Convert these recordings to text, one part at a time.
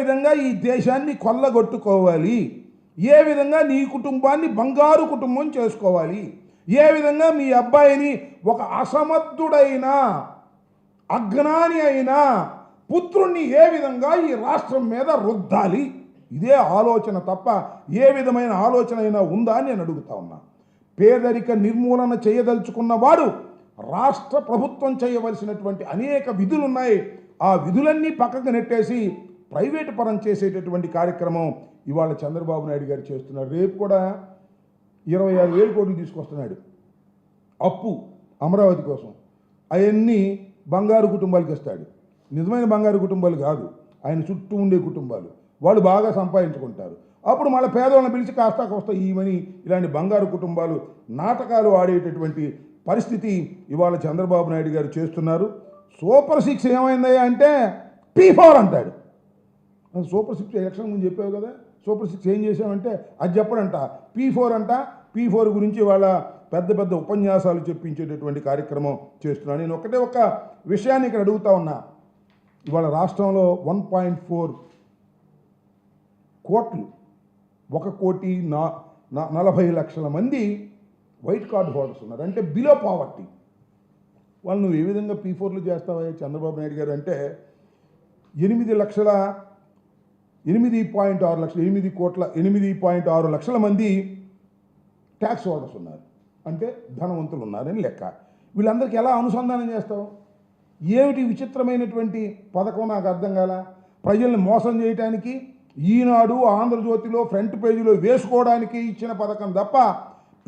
విధంగా ఈ దేశాన్ని కొల్లగొట్టుకోవాలి? ఏ విధంగా నీ కుటుంబాన్ని బంగారు కుటుంబం చేసుకోవాలి? ఏ విధంగా మీ అబ్బాయిని ఒక అసమర్థుడైన అజ్ఞాని అయిన పుత్రుణ్ణి ఏ విధంగా ఈ రాష్ట్రం మీద రుద్దాలి? ఇదే ఆలోచన తప్ప ఏ విధమైన ఆలోచన అయినా ఉందా అని నేను అడుగుతా ఉన్నా. పేదరిక నిర్మూలన చేయదలుచుకున్న వాడు రాష్ట్ర ప్రభుత్వం చేయవలసినటువంటి అనేక విధులు ఉన్నాయి ఆ విధులన్నీ పక్కకు నెట్టేసి ప్రైవేటు పరం చేసేటటువంటి కార్యక్రమం ఇవాళ చంద్రబాబు నాయుడు గారు చేస్తున్నారు. రేపు కూడా ఇరవై ఆరు వేలు కోట్లు తీసుకొస్తున్నాడు. అప్పు అమరావతి కోసం. అవన్నీ బంగారు కుటుంబాలకు ఇస్తాడు. నిజమైన బంగారు కుటుంబాలు కాదు. ఆయన చుట్టూ ఉండే కుటుంబాలు. వాళ్ళు బాగా సంపాదించుకుంటారు. అప్పుడు మళ్ళీ పేదవాళ్ళని పిలిచి కాస్త కోస్త ఈమని ఇలాంటి బంగారు కుటుంబాలు నాటకాలు ఆడేటటువంటి పరిస్థితి ఇవాళ చంద్రబాబు నాయుడు గారు చేస్తున్నారు. సూపర్ సిక్స్ ఏమైందయ్యా అంటే పీ ఫోర్ అంటాడు. సూపర్ సిక్స్ ఎలక్షన్ ముందు చెప్పావు కదా సూపర్ సిక్స్ ఏం చేసామంటే అది చెప్పడంట పీ ఫోర్ అంట పీ ఫోర్ గురించి వాళ్ళ పెద్ద పెద్ద ఉపన్యాసాలు చెప్పించేటటువంటి కార్యక్రమం చేస్తున్నాను నేను ఒకటే ఒక విషయాన్ని ఇక్కడ అడుగుతా ఉన్నా. ఇవాళ రాష్ట్రంలో వన్ పాయింట్ ఫోర్ కోట్లు ఒక కోటి నా నా- నలభై లక్షల మంది వైట్ కార్డ్ హోల్డర్స్ ఉన్నారు. అంటే బిలో పావర్టీ. వాళ్ళు నువ్వు ఏ విధంగా పీ ఫోర్లు చేస్తావా చంద్రబాబు నాయుడు గారు అంటే ఎనిమిది లక్షల ఎనిమిది పాయింట్ ఆరు లక్షలు ఎనిమిది కోట్ల ఎనిమిది పాయింట్ ఆరు లక్షల మంది ట్యాక్స్ హోల్డర్స్ ఉన్నారు. అంటే ధనవంతులు ఉన్నారని లెక్క. వీళ్ళందరికీ ఎలా అనుసంధానం చేస్తావు? ఏమిటి విచిత్రమైనటువంటి పథకం నాకు అర్థం కాల? ప్రజల్ని మోసం చేయడానికి ఈనాడు ఆంధ్రజ్యోతిలో ఫ్రంట్ పేజీలో వేసుకోవడానికి ఇచ్చిన పథకం తప్ప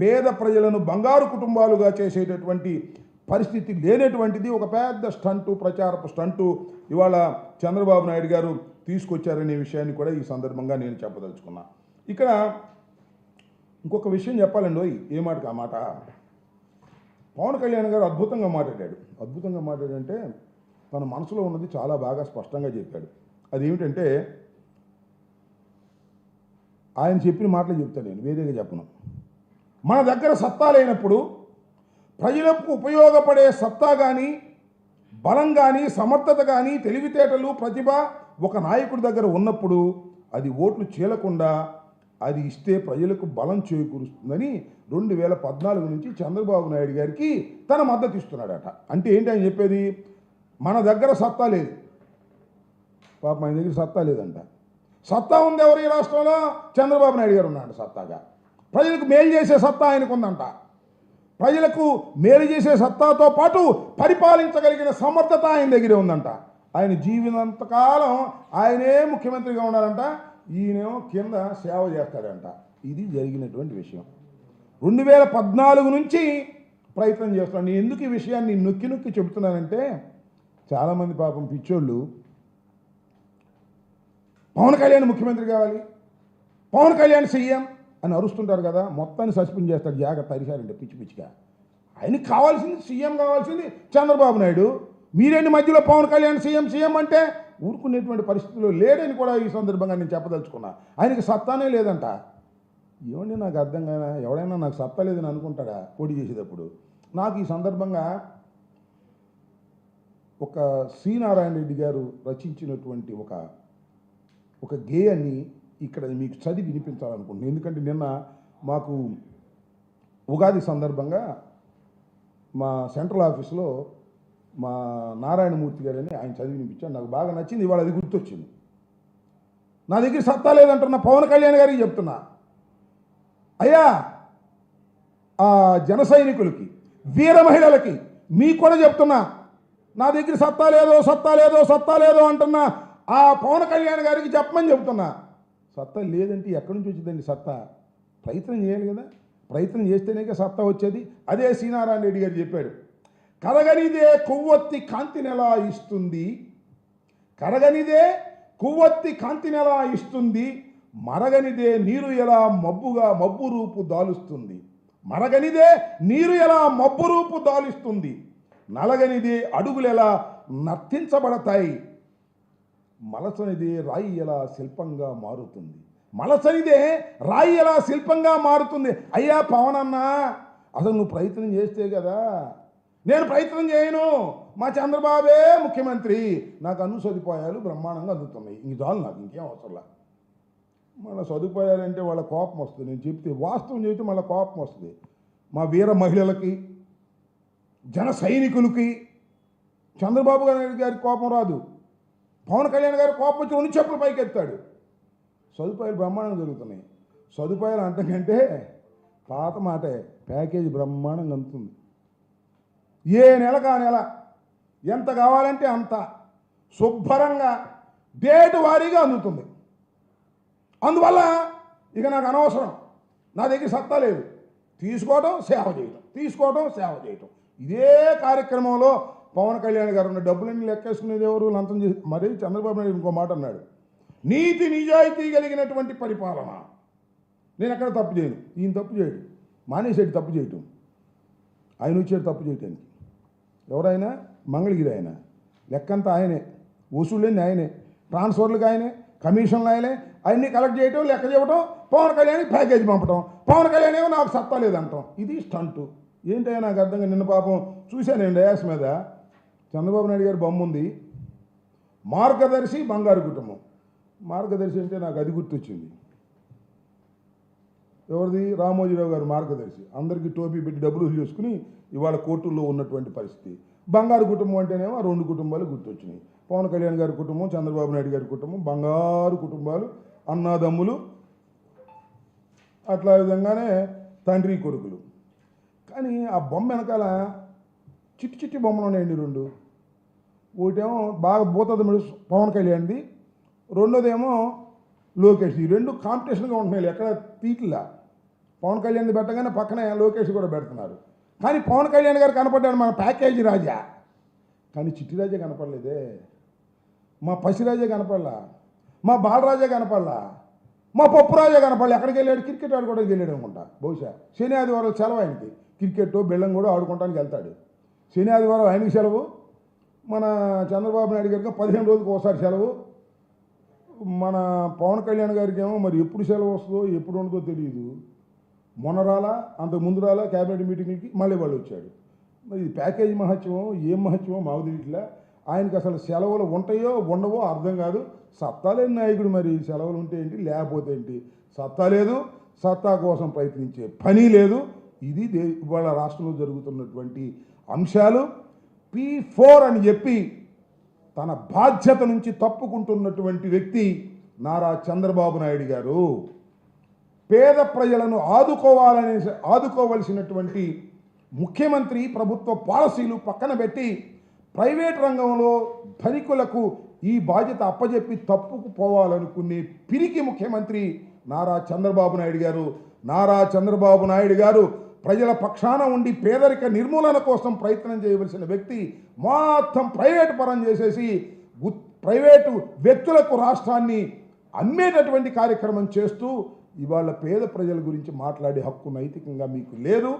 పేద ప్రజలను బంగారు కుటుంబాలుగా చేసేటటువంటి పరిస్థితి లేనటువంటిది. ఒక పెద్ద స్టంటు ప్రచారపు స్టంటు. ఇవాళ చంద్రబాబు నాయుడు గారు తీసుకొచ్చారనే విషయాన్ని కూడా ఈ సందర్భంగా నేను చెప్పదలుచుకున్నా. ఇక్కడ ఇంకొక విషయం చెప్పాలండి ఓయ్ ఏ మాటకి ఆ మాట? పవన్ కళ్యాణ్ గారు అద్భుతంగా మాట్లాడాడు. అద్భుతంగా మాట్లాడంటే తన మనసులో ఉన్నది చాలా బాగా స్పష్టంగా చెప్పాడు. అదేమిటంటే ఆయన చెప్పిన మాటలు చెప్తాను నేను వేరేగా చెప్పను. మన దగ్గర సత్తా లేనప్పుడు ప్రజలకు ఉపయోగపడే సత్తా కానీ బలం కానీ సమర్థత కానీ తెలివితేటలు ప్రతిభ ఒక నాయకుడి దగ్గర ఉన్నప్పుడు అది ఓట్లు చీలకుండా అది ఇస్తే ప్రజలకు బలం చేకూరుస్తుందని రెండు వేల పద్నాలుగు నుంచి చంద్రబాబు నాయుడు గారికి తన మద్దతు ఇస్తున్నాడట. అంటే ఏంటి ఆయన చెప్పేది? మన దగ్గర సత్తా లేదు. పాప ఆయన దగ్గర సత్తా లేదంట. సత్తా ఉంది ఎవరు ఈ రాష్ట్రంలో? చంద్రబాబు నాయుడు గారు ఉన్నాడు సత్తాగా. ప్రజలకు మేలు చేసే సత్తా ఆయనకు ఉందంట. ప్రజలకు మేలు చేసే సత్తాతో పాటు పరిపాలించగలిగిన సమర్థత ఆయన దగ్గరే ఉందంట. ఆయన జీవినంతకాలం ఆయనే ముఖ్యమంత్రిగా ఉన్నారంట ఈయనేమో కింద సేవ చేస్తాడంట. ఇది జరిగినటువంటి విషయం. రెండు వేల పద్నాలుగు నుంచి ప్రయత్నం చేస్తున్నాను నేను ఎందుకు ఈ విషయాన్ని నొక్కి నొక్కి చెబుతున్నానంటే చాలామంది పాపం పిచ్చోళ్ళు పవన్ కళ్యాణ్ ముఖ్యమంత్రి కావాలి పవన్ కళ్యాణ్ సీఎం అని అరుస్తుంటారు కదా మొత్తాన్ని సస్పెండ్ చేస్తాడు. జాగ్రత్త అరిశారంటే పిచ్చి పిచ్చిగా. ఆయనకి కావాల్సింది సీఎం కావాల్సింది చంద్రబాబు నాయుడు. మీరేంటి మధ్యలో పవన్ కళ్యాణ్ సీఎం సీఎం అంటే? ఊరుకునేటువంటి పరిస్థితిలో లేడని కూడా ఈ సందర్భంగా నేను చెప్పదలుచుకున్నా. ఆయనకి సత్తానే లేదంట. ఏమండి నాకు అర్థం కాదా ఎవడైనా నాకు సత్తా లేదని అనుకుంటాడా పోటీ చేసేటప్పుడు? నాకు ఈ సందర్భంగా ఒక సి నారాయణ రెడ్డి గారు రచించినటువంటి ఒక ఒక గేయాన్ని ఇక్కడ మీకు చదివి వినిపించాలనుకుంటున్నాను ఎందుకంటే నిన్న మాకు ఉగాది సందర్భంగా మా సెంట్రల్ ఆఫీస్లో మా నారాయణమూర్తి గారని ఆయన చదివినిపించాడు నాకు బాగా నచ్చింది ఇవాళ అది గుర్తొచ్చింది. నా దగ్గర సత్తా లేదంటున్న పవన్ కళ్యాణ్ గారికి చెప్తున్నా. అయ్యా ఆ జన సైనికులకి వీర మహిళలకి మీకు కూడా చెప్తున్నా. నా దగ్గర సత్తా లేదో సత్తా లేదో సత్తా లేదో అంటున్నా ఆ పవన్ కళ్యాణ్ గారికి చెప్పమని చెప్తున్నా. సత్తా లేదంటే ఎక్కడి నుంచి వచ్చిందండి సత్తా? ప్రయత్నం చేయాలి కదా. ప్రయత్నం చేస్తేనే సత్తా వచ్చేది. అదే సీనారాయణ రెడ్డి గారు చెప్పాడు. కరగనిదే కొవ్వొత్తి కాంతినెలా ఇస్తుంది. కరగనిదే కొవ్వొత్తి కాంతినెలా ఇస్తుంది. మరగనిదే నీరు ఎలా మబ్బుగా మబ్బు రూపు దాలుస్తుంది. మరగనిదే నీరు ఎలా మబ్బు రూపు దాలుస్తుంది. నలగనిదే అడుగులు ఎలా నర్తించబడతాయి. మలసనిదే రాయి ఎలా శిల్పంగా మారుతుంది. మలసనిదే రాయి ఎలా శిల్పంగా మారుతుంది. అయ్యా పవన్ అసలు నువ్వు ప్రయత్నం చేస్తే కదా నేను ప్రయత్నం చేయను. మా చంద్రబాబే ముఖ్యమంత్రి. నాకు అన్ని సదుపాయాలు బ్రహ్మాండంగా అందుతున్నాయి. ఇంక చాలు నాకు ఇంకేం అవసరంలా మళ్ళీ సదుపాయాలంటే వాళ్ళ కోపం వస్తుంది. నేను చెప్తే వాస్తవం చెబితే మళ్ళీ కోపం వస్తుంది. మా వీర మహిళలకి జన సైనికులకి చంద్రబాబు గారి గారి కోపం రాదు. పవన్ కళ్యాణ్ గారి కోపం వచ్చి రెండు చెప్పులు పైకి ఎత్తాడు సదుపాయాలు బ్రహ్మాండంగా జరుగుతున్నాయి. సదుపాయాలు అంతకంటే పాత మాటే. ప్యాకేజీ బ్రహ్మాండంగా అందుతుంది. ఏ నెల కా నెల ఎంత కావాలంటే అంత శుభ్రంగా డేట్ వారీగా అందుతుంది. అందువల్ల ఇక నాకు అనవసరం. నా దగ్గర సత్తా లేదు. తీసుకోవడం సేవ చేయటం. తీసుకోవడం సేవ చేయటం. ఇదే కార్యక్రమంలో పవన్ కళ్యాణ్ గారు ఉన్న డబ్బులన్నీ లెక్కేసుకునేది ఎవరు? లంచం చేసి మరి చంద్రబాబు నాయుడు ఇంకో మాట అన్నాడు. నీతి నిజాయితీ కలిగినటువంటి పరిపాలన. నేను ఎక్కడ తప్పు చేయను. ఈయన తప్పు చేయడు. మానేసేటి తప్పు చేయటం. ఆయన వచ్చేటి తప్పు చేయటానికి. ఎవరైనా మంగళగిరి ఆయన. లెక్కంతా ఆయనే. వసూళ్ళని ఆయనే. ట్రాన్స్ఫర్లకు ఆయనే. కమిషన్లు ఆయనే. అన్నీ కలెక్ట్ చేయటం లెక్క చేయటం పవన్ కళ్యాణ్ ప్యాకేజీ పంపటం. పవన్ కళ్యాణ్ ఏమో నాకు సత్తా లేదంటాం. ఇది స్టంటు. ఏంటో నాకు అర్థంగా నిన్న పాపం చూశానండి డయాస్ మీద. చంద్రబాబు నాయుడు గారి బొమ్మ ఉంది. మార్గదర్శి బంగారు కుటుంబం. మార్గదర్శి అంటే నాకు అది గుర్తొచ్చింది. ఎవరిది? రామోజీరావు గారు మార్గదర్శి. అందరికీ టోపీ పెట్టి డబ్బులు చేసుకుని ఇవాళ కోర్టుల్లో ఉన్నటువంటి పరిస్థితి. బంగారు కుటుంబం అంటేనేమో ఆ రెండు కుటుంబాలు గుర్తొచ్చినాయి. పవన్ కళ్యాణ్ గారి కుటుంబం చంద్రబాబు నాయుడు గారి కుటుంబం బంగారు కుటుంబాలు అన్నాదమ్ములు అట్లా విధంగానే తండ్రి కొడుకులు. కానీ ఆ బొమ్మ వెనకాల చిట్టి చిట్టి బొమ్మలు ఉన్నాయండి రెండు. ఒకటేమో బాగా భూతది పవన్ కళ్యాణ్ది. రెండోదేమో లోకేష్ ఈ రెండు కాంపిటీషన్గా ఉంటున్నాయి ఎక్కడ తీట్లా? పవన్ కళ్యాణ్ పెట్టగానే పక్కనే లోకేష్ కూడా పెడుతున్నారు. కానీ పవన్ కళ్యాణ్ గారు కనపడ్డాడు మన ప్యాకేజీ రాజా. కానీ చిట్టి రాజా కనపడలేదే. మా పసిరాజా కనపడలా. మా బాలరాజా కనపడలా. మా పప్పురాజా కనపడలే. ఎక్కడికి వెళ్ళాడు? క్రికెట్ ఆడుకోవడానికి వెళ్ళాడు అనుకుంటా. బహుశా శని ఆదివారం సెలవు ఆయనకి. క్రికెట్ బెల్లం కూడా ఆడుకోవడానికి వెళ్తాడు. శని ఆదివారం ఆయనకి సెలవు. మన చంద్రబాబు నాయుడు గారికి పదిహేను రోజులకు ఒకసారి సెలవు. మన పవన్ కళ్యాణ్ గారికి ఏమో మరి ఎప్పుడు సెలవు వస్తుందో ఎప్పుడు ఉండదో తెలియదు మొన్న రాలా అంత ముందు రాలా క్యాబినెట్ మీటింగ్కి మళ్ళీ వాళ్ళు వచ్చాడు మరి ఇది ప్యాకేజ్ మహత్యమో ఏం మహత్యమో మాకు తెలియట్లా. ఆయనకి అసలు సెలవులు ఉంటాయో ఉండవో అర్థం కాదు. సత్తా లేని నాయకుడు మరి సెలవులు ఉంటే ఏంటి? లేకపోతే ఏంటి? సత్తా లేదు సత్తా కోసం ప్రయత్నించే పని లేదు. ఇది దే ఇవాళ రాష్ట్రంలో జరుగుతున్నటువంటి అంశాలు. పీ ఫోర్ అని చెప్పి తన బాధ్యత నుంచి తప్పుకుంటున్నటువంటి వ్యక్తి నారా చంద్రబాబు నాయుడు గారు. పేద ప్రజలను ఆదుకోవాలనే ఆదుకోవలసినటువంటి ముఖ్యమంత్రి ప్రభుత్వ పాలసీలు పక్కన పెట్టి ప్రైవేట్ రంగంలో ధనికులకు ఈ బాధ్యత అప్పజెప్పి తప్పుకు పోవాలనుకునే పిరికి ముఖ్యమంత్రి నారా చంద్రబాబు నాయుడు గారు. నారా చంద్రబాబు నాయుడు గారు ప్రజల పక్షాన ఉండి పేదరిక నిర్మూలన కోసం ప్రయత్నం చేయవలసిన వ్యక్తి మొత్తం ప్రైవేటు పరం చేసేసి ప్రైవేటు వ్యక్తులకు రాష్ట్రాన్ని అమ్మేటటువంటి కార్యక్రమం చేస్తూ ఇవాళ పేద ప్రజల గురించి మాట్లాడే హక్కు నైతికంగా మీకు లేదు.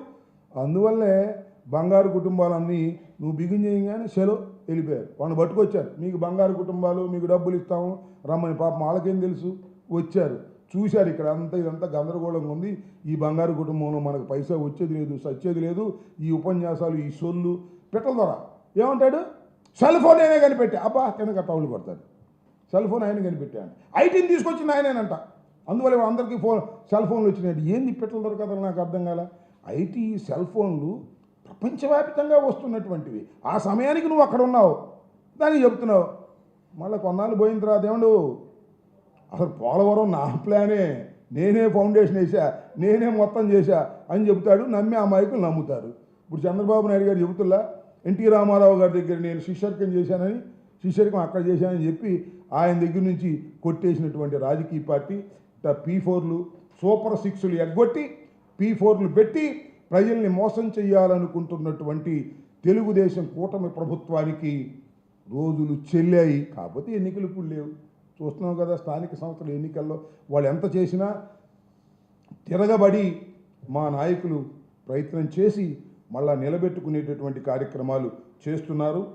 అందువల్లే బంగారు కుటుంబాలన్నీ నువ్వు బిగిన్ చేయగానే సెలవు వెళ్ళిపోయారు. వాళ్ళు పట్టుకొచ్చారు. మీకు బంగారు కుటుంబాలు మీకు డబ్బులు ఇస్తాము రమ్మని పాపం వాళ్ళకేం తెలుసు? వచ్చారు. చూశారు ఇక్కడ అంతా ఇదంతా గందరగోళంగా ఉంది. ఈ బంగారు కుటుంబంలో మనకు పైసా వచ్చేది లేదు సచ్చేది లేదు. ఈ ఉపన్యాసాలు ఈ సొల్లు పెట్టల ద్వారా. ఏమంటాడు? సెల్ ఫోన్ అయినా కనిపెట్టే. అబ్బా కింద టౌలు కొడతాడు. సెల్ ఫోన్ ఆయన కనిపెట్టాడు ఐటీని తీసుకొచ్చింది ఆయనేనంట. అందువల్ల ఇప్పుడు అందరికీ ఫోన్ సెల్ ఫోన్లు వచ్చినాయి. ఏంది పెట్టలు దొరకదని నాకు అర్థం కాల? ఐటీ సెల్ ఫోన్లు ప్రపంచవ్యాప్తంగా వస్తున్నటువంటివి. ఆ సమయానికి నువ్వు అక్కడ ఉన్నావు. దాన్ని చెప్తున్నావు. మళ్ళీ కొన్నాళ్ళు పోయిన తర్వాత ఏమండు? అసలు పోలవరం నా ప్లానే. నేనే ఫౌండేషన్ వేసా నేనే మొత్తం చేశా అని చెబుతాడు నమ్మి ఆ మైకులు నమ్ముతారు. ఇప్పుడు చంద్రబాబు నాయుడు గారు చెబుతుల్లా ఎన్టీ రామారావు గారి దగ్గర నేను శిష్యర్కం చేశానని శిష్యర్కం అక్కడ చేశానని చెప్పి ఆయన దగ్గర నుంచి కొట్టేసినటువంటి రాజకీయ పార్టీ పీ ఫోర్లు సూపర్ సిక్స్లు ఎగ్గొట్టి పీ ఫోర్లు పెట్టి ప్రజల్ని మోసం చేయాలనుకుంటున్నటువంటి తెలుగుదేశం కూటమి ప్రభుత్వానికి రోజులు చెల్లాయి. కాకపోతే ఎన్నికలు ఇప్పుడు లేవు. చూస్తున్నాం కదా స్థానిక సంస్థల ఎన్నికల్లో వాళ్ళు ఎంత చేసినా తిరగబడి మా నాయకులు ప్రయత్నం చేసి మళ్ళా నిలబెట్టుకునేటటువంటి కార్యక్రమాలు చేస్తున్నారు.